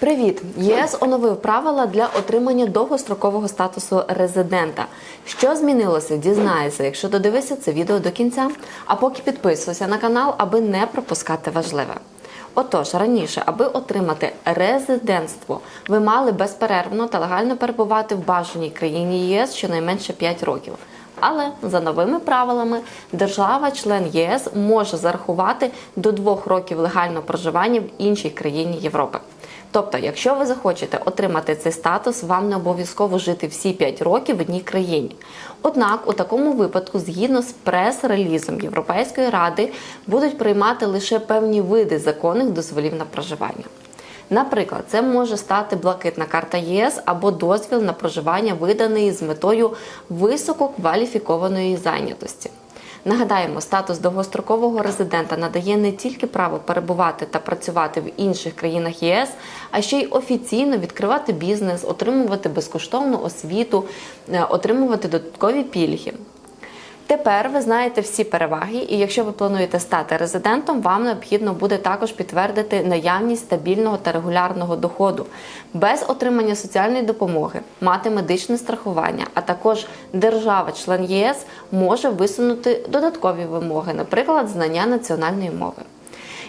Привіт! ЄС оновив правила для отримання довгострокового статусу резидента. Що змінилося? Дізнайся, якщо додивишся це відео до кінця. А поки підписуйся на канал, аби не пропускати важливе. Отож, раніше, аби отримати резидентство, ви мали безперервно та легально перебувати в бажаній країні ЄС щонайменше 5 років. Але за новими правилами держава-член ЄС може зарахувати до двох років легального проживання в іншій країні Європи. Тобто, якщо ви захочете отримати цей статус, вам не обов'язково жити всі 5 років в одній країні. Однак, у такому випадку, згідно з прес-релізом Європейської ради, будуть приймати лише певні види законних дозволів на проживання. Наприклад, це може стати блакитна карта ЄС або дозвіл на проживання, виданий з метою висококваліфікованої зайнятості. Нагадаємо, статус довгострокового резидента надає не тільки право перебувати та працювати в інших країнах ЄС, а ще й офіційно відкривати бізнес, отримувати безкоштовну освіту, е, отримувати додаткові пільги. Тепер ви знаєте всі переваги, і якщо ви плануєте стати резидентом, вам необхідно буде також підтвердити наявність стабільного та регулярного доходу, без отримання соціальної допомоги, мати медичне страхування, а також держава-член ЄС може висунути додаткові вимоги, наприклад, знання національної мови.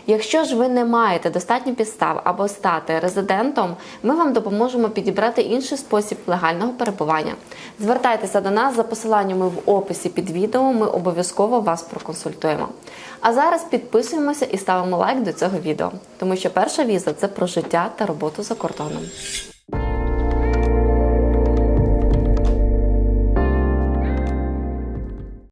Якщо ж ви не маєте достатньо підстав або стати резидентом, ми вам допоможемо підібрати інший спосіб легального перебування. Звертайтеся до нас за посиланнями в описі під відео. Ми обов'язково вас проконсультуємо. А зараз підписуємося і ставимо лайк до цього відео, тому що перша віза це про життя та роботу за кордоном.